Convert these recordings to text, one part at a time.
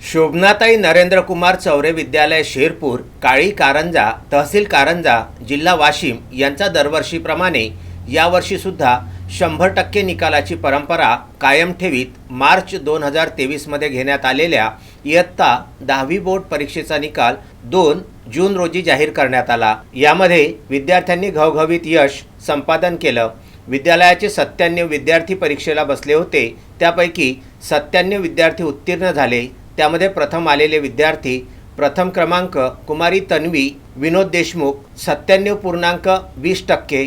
शोभनाताई नरेंद्रकुमार चौरे विद्यालय शेरपूर काळी कारंजा तहसील कारंजा जिल्हा वाशिम यांचा दरवर्षीप्रमाणे यावर्षीसुद्धा शंभर टक्के निकालाची परंपरा कायम ठेवीत मार्च दोन हजार तेवीसमध्ये घेण्यात आलेल्या इयत्ता दहावी बोर्ड परीक्षेचा निकाल दोन जून रोजी जाहीर करण्यात आला. यामध्ये विद्यार्थ्यांनी घवघवीत यश संपादन केलं. विद्यालयाचे सत्त्याण्णव विद्यार्थी परीक्षेला बसले होते. त्यापैकी सत्त्याण्णव विद्यार्थी उत्तीर्ण झाले. त्यामध्ये प्रथम आलेले विद्यार्थी प्रथम क्रमांक कुमारी तन्वी विनोद देशमुख सत्त्याण्णव पूर्णांक वीस टक्के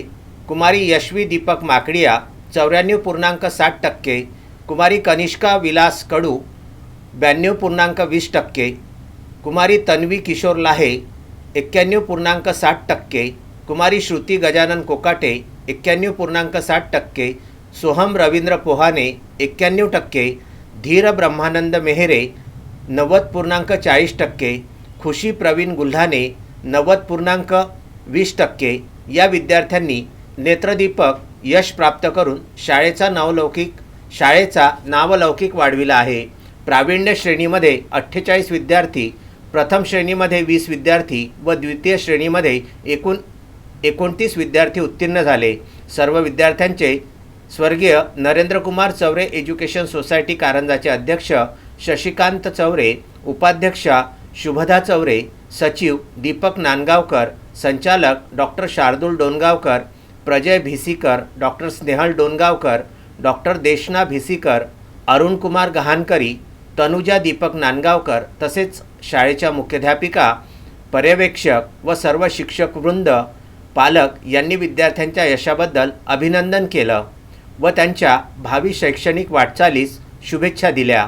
कुमारी यशवी दीपक माकडिया चौऱ्याण्णव पूर्णांक साठ टक्के कुमारी कनिष्का विलास कडू ब्याण्णव पूर्णांक वीस टक्के कुमारी तन्वी किशोर लाहे एक्क्याण्णव पूर्णांक साठ टक्के कुमारी श्रुती गजानन कोकाटे एक्क्याण्णव पूर्णांक साठ टक्के सोहम रवींद्र पोहाने एक्क्याण्णव टक्के धीर ब्रह्मानंद मेहरे नव्वद पूर्णांक चाळीस टक्के खुशी प्रवीण गुल्हाने नव्वद पूर्णांक वीस टक्के या विद्यार्थ्यांनी नेत्रदीपक यश प्राप्त करून शाळेचा नावलौकिक शाळेचा नावलौकिक वाढविला आहे. प्रावीण्य श्रेणीमध्ये अठ्ठेचाळीस विद्यार्थी प्रथम श्रेणीमध्ये वीस विद्यार्थी व द्वितीय श्रेणीमध्ये एकूण एकोणतीस विद्यार्थी उत्तीर्ण झाले. सर्व विद्यार्थ्यांचे स्वर्गीय नरेंद्रकुमार चौरे एज्युकेशन सोसायटी कारंजाचे अध्यक्ष शशिकांत चौरे उपाध्यक्षा शुभदा चौरे सचिव दीपक नांदगावकर संचालक doctor Shardul Dongaonkar Prajay Bhisikar doctor Snehal Dongaonkar doctor Deshna Bhisikar Arunkumar Gahankari Tanuja Deepak Nandgaonkar तसेच शाळेच्या मुख्याध्यापिका पर्यवेक्षक व सर्व शिक्षक वृंद पालक यांनी विद्यार्थ्यांच्या यशाबद्दल अभिनंदन केलं व त्यांच्या भावी शैक्षणिक वाटचालीस शुभेच्छा दिल्या.